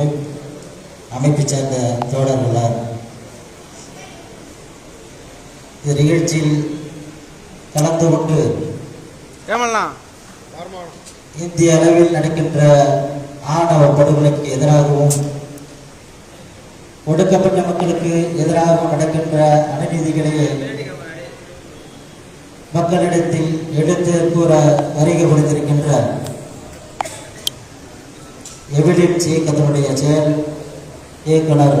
அமைப்பு அமைப்பை சேர்ந்த தோழர்களார் இந்த நிகழ்ச்சியில் கலந்து கொண்டு இந்திய அளவில் நடக்கின்ற ஆணவ படுகொலைக்கு எதிராகவும் ஒடுக்கப்பட்ட மக்களுக்கு எதிராகவும் நடக்கின்ற அநீதிகளை மக்களிடத்தில் எடுத்து கூற வருகை கொடுத்திருக்கின்ற எவிடன்ஸ் இயக்கத்தினுடைய செயல் இயக்குனர்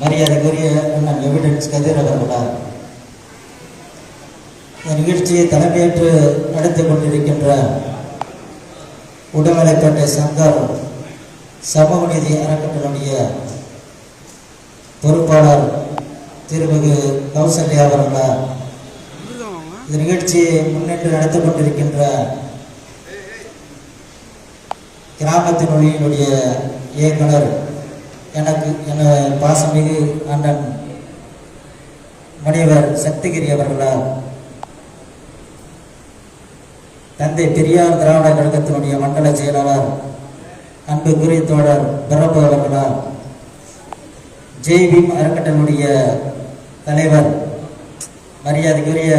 மரியாதைக்குரிய அண்ணன் எவிடன்ஸ் கதிர் அவர்களார் இந்த நிகழ்ச்சியை தலைமையேற்று நடத்தி கொண்டிருக்கின்ற உடமலைப்பேட்டை சங்கர் சமூக நீதி அறக்கட்டளுடைய பொறுப்பாளர் திருமிகு கௌசல்யா அவர்களார் இந்த நிகழ்ச்சியை முன்னின்று நடத்தி கொண்டிருக்கின்ற கிராமத்தினுடைய இயக்குனர் எனக்கு என பாசமிகு அண்ணன் முனைவர் சக்திகிரி அவர்களால் தந்தை பெரியார் திராவிட கழகத்தினுடைய மண்டல செயலாளர் அன்புக்குரிய தோழர் பிரபு அவர்களால் ஜெய் பீம் அறக்கட்டளுடைய தலைவர் மரியாதைக்குரிய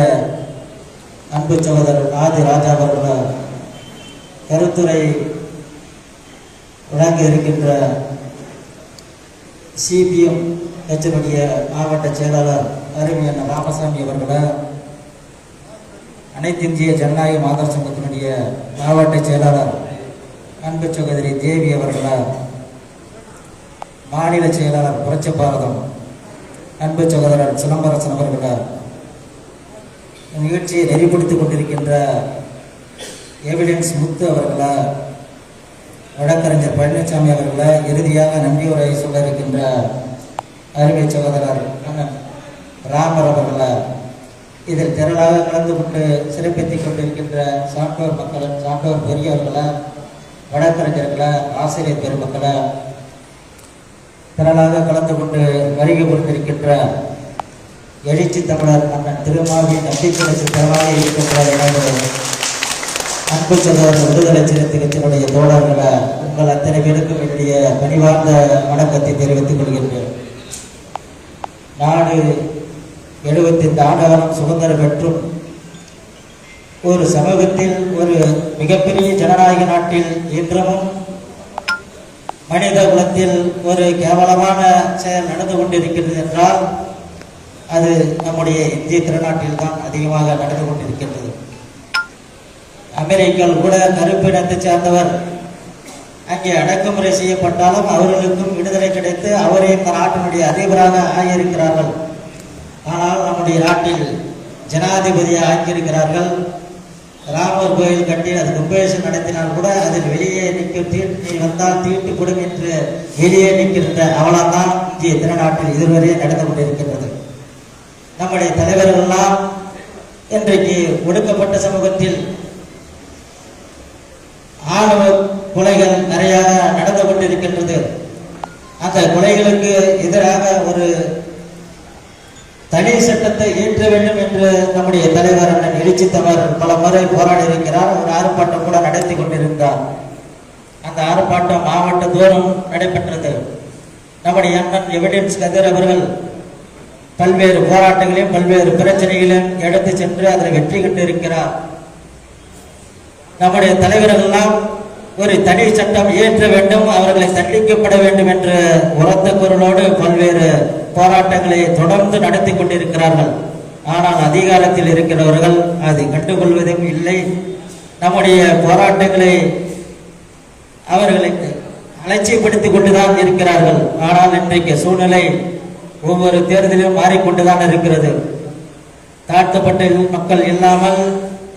அன்பு சகோதரர் ஆதி ராஜா அவர்களால் கருத்துரை வழங்க இருக்கின்ற சிபிஎம் கட்சியினுடைய மாவட்ட செயலாளர் அருமையான ராமசாமி அவர்களை அனைத்து இந்திய ஜனநாயக மாதர் சங்கத்தினுடைய மாவட்ட செயலாளர் அன்பு சகோதரி தேவி அவர்களா மாநில செயலாளர் புரட்சி பாரதம் அன்பு சகோதரர் சிலம்பரசன் அவர்களை நிகழ்ச்சியை நெறிப்படுத்திக் கொண்டிருக்கின்ற எவிடன்ஸ் முத்து அவர்களா வழக்கறிஞர் பழனிசாமி அவர்களை இறுதியாக நன்றியுரை சொல்ல இருக்கின்ற அருமை சகோதரர் ராமர் அவர்களை இதில் திரளாக கலந்து கொண்டு சிறப்பித்துக் கொண்டிருக்கின்ற சான்றோர் மக்கள் சான்றோர் பெரியவர்களை வழக்கறிஞர்களை ஆசிரியர் பெருமக்களை திரளாக கலந்து கொண்டு வருகை கொண்டிருக்கின்ற எழுச்சி தமிழர் அண்ணன் திருமாவி நம்பிக்கை திறனாக இருக்கின்ற எனது அன்பு சகோதர விடுதலை சிறுத்தை கட்சியினுடைய தோழர்களை உங்கள் அத்தனை பேருக்கும் என்னுடைய பணிவார்ந்த வணக்கத்தை தெரிவித்துக் கொள்கின்றேன். நாடு எழுபத்தைந்து ஆண்டுகாலம் சுதந்திரம் பெற்றும் ஒரு சமூகத்தில் ஒரு மிகப்பெரிய ஜனநாயக நாட்டில் இன்றமும் மனித குலத்தில் ஒரு கேவலமான செயல் நடந்து கொண்டிருக்கிறது என்றால் அது நம்முடைய இந்திய திருநாட்டில் தான் அதிகமாக நடந்து கொண்டிருக்கின்றது. அமெரிக்காவில் கூட கருப்பினத்தை சேர்ந்தவர். அங்கே அடக்குமுறை செய்யப்பட்டாலும் அவர்களுக்கும் விடுதலை கிடைத்து அவரே இந்த நாட்டினுடைய அதிபராக ஆகியிருக்கிறார்கள். ஆனால் நம்முடைய நாட்டில் ஜனாதிபதியை ஆக்கியிருக்கிறார்கள். ராமர் கோயில் கட்டி அது கும்பேஷன் நடத்தினால் கூட அதில் வெளியே நிற்கும் தீட்டு நீ வந்தால் தீட்டு கொடுங்க என்று வெளியே நிற்கின்ற அவலம்தான் இந்திய திருநாட்டில் இதுவரை நடந்து கொண்டிருக்கின்றது. நம்முடைய தலைவர்கள் எல்லாம் இன்றைக்கு ஒடுக்கப்பட்ட சமூகத்தில் ஆணவ கொலைகள் நிறைய நடந்து கொண்டிருக்கின்றது அந்த கொலைகளுக்கு எதிராக ஒரு தனி சட்டத்தை இயற்ற வேண்டும் என்று நம்முடைய தலைவர் அண்ணன் எழுச்சித்தவர் பல முறை போராடி இருக்கிறார் ஒரு ஆர்ப்பாட்டம் கூட நடத்தி கொண்டிருந்தார். அந்த ஆர்ப்பாட்டம் மாவட்ட தோறும் நடைபெற்றது. நம்முடைய அண்ணன் எவிடன்ஸ் கதிர் அவர்கள் பல்வேறு போராட்டங்களையும் பல்வேறு பிரச்சனைகளையும் எடுத்து சென்று அதில் வெற்றி கண்டு இருக்கிறார் நம்முடைய தலைவர்கள்லாம் ஒரு தனி சட்டம் இயற்ற வேண்டும் அவர்களை சந்திக்கப்பட வேண்டும் என்ற உரத்த குரலோடு பல்வேறு போராட்டங்களை தொடர்ந்து நடத்தி கொண்டிருக்கிறார்கள். ஆனால் அதிகாரத்தில் இருக்கிறவர்கள் அதை கண்டுகொள்வதும் இல்லை. நம்முடைய போராட்டங்களை அவர்களை அலட்சியப்படுத்திக் கொண்டுதான் இருக்கிறார்கள். ஆனால் இன்றைக்கு சூழ்நிலை ஒவ்வொரு தேர்தலிலும் மாறிக்கொண்டுதான் இருக்கிறது. தாழ்த்தப்பட்ட மக்கள் இல்லாமல்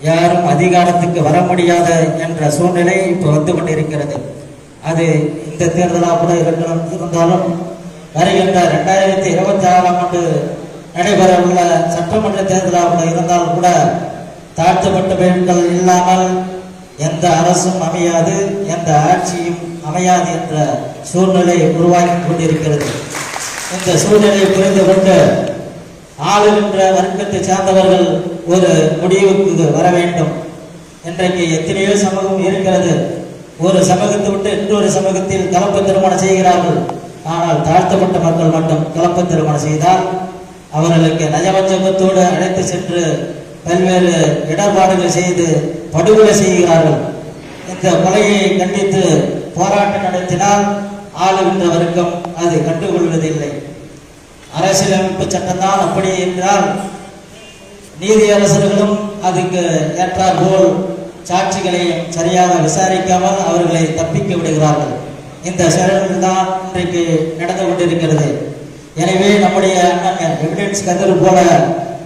யாரும் அதிகாரத்துக்கு வர முடியாத என்ற சூழ்நிலை இப்போ வந்து கொண்டிருக்கிறது. அது இந்த தேர்தலாக கூட இருக்கணும் இருந்தாலும் வருகின்ற ரெண்டாயிரத்தி இருபத்தி ஆறாம் ஆண்டு நடைபெற உள்ள சட்டமன்ற தேர்தலாக கூட இருந்தாலும் கூட தாழ்த்தப்பட்ட பெண்கள் இல்லாமல் எந்த அரசும் அமையாது எந்த ஆட்சியும் அமையாது என்ற சூழ்நிலை உருவாக்கி கொண்டிருக்கிறது. இந்த சூழ்நிலையை புரிந்து கொண்டு ஆளுகின்ற வர்க்கத்தை சார்ந்தவர்கள் ஒரு முடிவுக்கு வர வேண்டும். இன்றைக்கு எத்தனையோ சமூகம் இருக்கிறது. ஒரு சமூகத்தை விட்டு இன்னொரு சமூகத்தில் கலப்பு திருமணம் செய்கிறார்கள். ஆனால் தாழ்த்தப்பட்ட மக்கள் மட்டும் கலப்பு திருமணம் செய்தால் அவர்களுக்கு நயவஞ்சகத்தோடு அழைத்து சென்று பல்வேறு இடர்பாடுகள் செய்து படுகொலை செய்கிறார்கள். இந்த கொலையை கண்டித்து போராட்டம் நடத்தினால் ஆளுகின்ற வர்க்கம் அதை கண்டுகொள்வதில்லை. அரசியலமைப்பு சட்டம்தான் அப்படி என்றால் நீதியரசர்களும் அதுக்கு ஏற்றார் போல் சாட்சிகளை சரியாக விசாரிக்காமல் அவர்களை தப்பிக்க விடுகிறார்கள். இந்த செயல்கள் தான் இன்றைக்கு நடந்து கொண்டிருக்கிறது. எனவே நம்முடைய அண்ணன் எவிடன்ஸ் கதிர் போல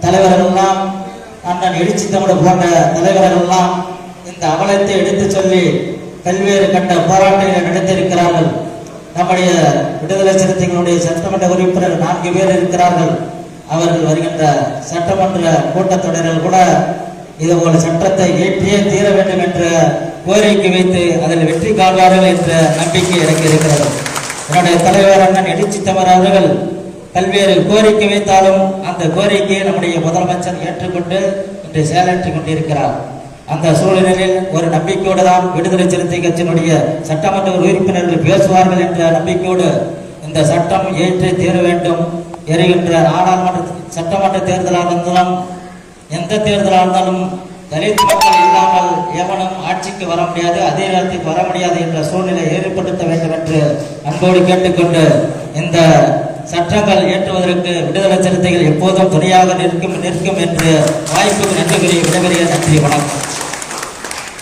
தலைவர்களெல்லாம் அண்ணன் எழுச்சி தமிழ் போன்ற தலைவர்களெல்லாம் இந்த அவலத்தை எடுத்து சொல்லி பல்வேறு கட்ட போராட்டங்களை நடத்தியிருக்கிறார்கள். நம்முடைய விடுதலை சிறுத்தைகளுடைய சட்டமன்ற உறுப்பினர் நான்கு பேர் இருக்கிறார்கள். அவர்கள் வருகின்ற சட்டமன்ற கூட்டத்தொடரில் கூட இதுபோல் சட்டத்தை ஏற்றியே தீர வேண்டும் என்ற கோரிக்கை வைத்து அதில் வெற்றி காண்பார்கள் என்ற நம்பிக்கை எனக்கு இருக்கிறது. என்னுடைய தலைவர் அண்ணன் எழுச்சி அவர்கள் பல்வேறு கோரிக்கை வைத்தாலும் அந்த கோரிக்கையை நம்முடைய முதலமைச்சர் ஏற்றுக்கொண்டு இன்று செயலாற்றிக் கொண்டிருக்கிறார். அந்த சூழ்நிலையில் ஒரு நம்பிக்கையோடு தான் விடுதலை சிறுத்தை கட்சியினுடைய சட்டமன்ற உறுப்பினர்கள் பேசுவார்கள் என்ற நம்பிக்கையோடு இந்த சட்டம் ஏற்றி தீர வேண்டும் எறுகின்ற நாடாளுமன்ற சட்டமன்ற தேர்தலாக இருந்தாலும் எந்த தேர்தலாக இருந்தாலும் தலித் மக்கள் இல்லாமல் எவனும் ஆட்சிக்கு வர முடியாது அதே நேரத்துக்கு வர முடியாது என்ற சூழ்நிலை ஏற்படுத்த வேண்டும் என்று அன்போடு கேட்டுக்கொண்டு இந்த சட்டங்கள் ஏற்றுவதற்கு விடுதலை சிறுத்தைகள் எப்போதும் துணையாக நிற்கும் நிற்கும் என்று வாய்ப்புக்கு நன்றி கூறி நன்றி வணக்கம்.